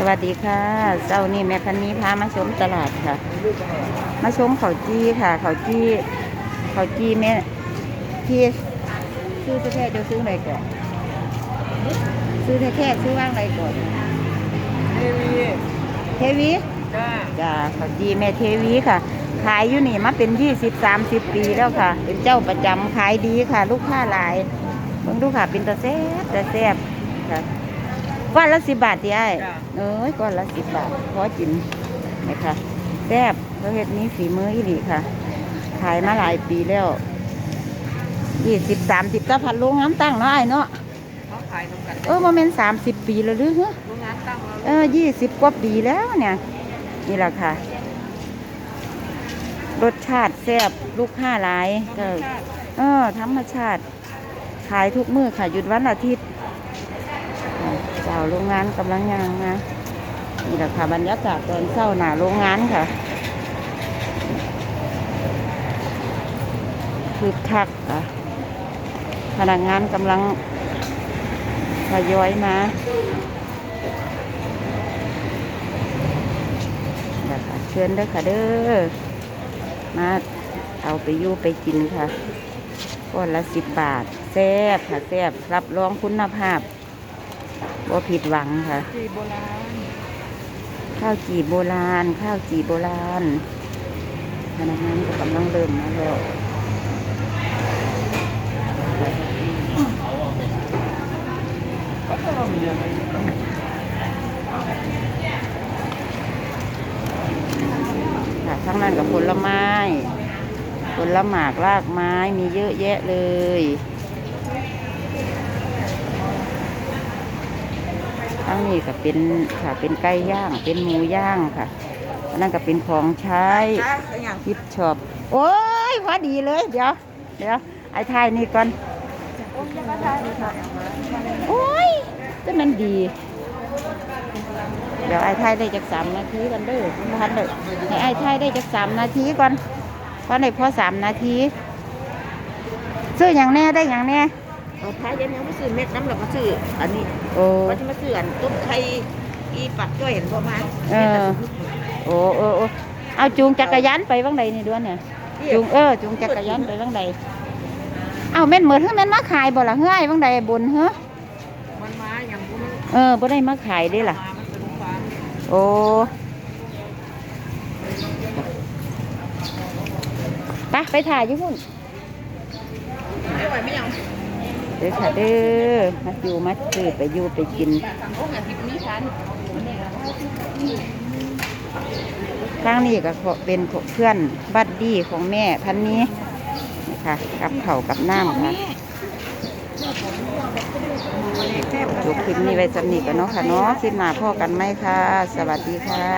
สวัสดีค่ะเจ้านี่แม่พันนี้พามาชมตลาดค่ะ มาชมเขาวจี้ค่ะเขาวจี้เขาวจี้แม่พี่ซื้อแท้ๆจะซื้ออะไรก่อนซื้อแท้ๆซื้อว่างอะไรก่อนเทวีเทวีจ้าจ้าเขาวจี้แม่เทวีค่ะ ขายอยู่นี่มาเป็นยี่สิบสามสิบปีแล้วค่ะ เป็นเจ้าประจำขายดีค่ะ ลูกค้าหลายเบิ่งดูค่ะเป็นตะแซ่บตะแซ่บค่ะ ก้อนละสิบบาทที่ไอ้ายเอ้ยก้อนละสิบบาทพอกินนะคะแซ่บเราเฮ็ดนี้ฝีมืออีหลีค่ะ ขายมาหลายปีแล้วยี่สิบสามสิบก็พันโรงงานตั้งเนาะไอ้เนาะเขาขายตรงกันเออโมเมนสามสิบปีแล้วหรือฮะโรงงานตั้งแล้วเออยี่สิบกว่าปีแล้วเนี่ย นี่แหละค่ะ รสชาติแซ่บลูกค้าหลายก็เออธรรมชาติ ขายทุกมื้อค่ะ หยุดวันอาทิตย์ อ่าเจ้าโรงงานกำลังย่างนะนี่แหละค่ะบรรยากาศตอนเช้าหน้าโรงงานค่ะคึกคักอะพนักงานกำลังทยอยมาเดี๋ยวค่ะเชิญเด้อค่ะเด้อมาเอาไปยู่ไปกินค่ะก้อนละสิบบาทแซ่บค่ะแซ่บรับรองคุณภาพ ว่าผิดหวังค่ะที่โบราณข้าวจี่โบราณ ข้าวจี่โบราณพนักงานก็กำลังเริ่มมาแล้วค่ะทั้งนั้นกับผลไม้ ผลหมากรากไม้มีเยอะแยะเลย ทั้งนี้ก็เป็นค่ะเป็นไก่ย่าง เป็นหมูย่างค่ะอันนั้นก็เป็นของใช้จ้าอย่างคิดชอบโอ้ยพอดีเลย เดี๋ยว เดี๋ยวไอ้ทายนี่ก่อนโอ้ยก็มันดี เดี๋ยวไอ้ทายได้จากสามนาทีกันเด้อพันเลยให้ไอ้ทายได้จากสามนาทีก่อนเพราะในพอสามนาทีซื้ออย่างแน่ได้อย่างแน่ เอาท้ายยังยังไม่ซื้อเม็ดน้ำหรอกมาซื้ออันนี้โอ้ ว่าจะมาซื้ออันต้มไข่อีปัดก็เห็นประมาณเออ โอ้โอ้โอ้เอาจูงจักรยานไปบ้างใดนี่ด้วยเนี่ย จูงเออ จูงจักรยานไปบ้างใดเอาแม่นเหมือนเฮ้ยแม่นมาขายบ่ล่ะเฮ้ยบ้างใดบนเฮ้อมันมาอย่างพวกมันเออบ่ได้มาขายเด้ล่ะ มามันเป็นฟางโอ้ไปไปถ่ายอยู่พุ่น ไม่ไหวไม่ยัง เด้อค่ะเด้อมาอยู่มาซื้อไปอยู่ไปกินข้างนี้ก็เป็นเพื่อนบัดดี้ของแม่พันนี้นะคะกับเข่ากับน้ำค่ะแซ่บจบคลิปนี้ไว้สำนีกันเนาะค่ะเนาะคลิปหน้าพ่อกันไหมค่ะ สวัสดีค่ะ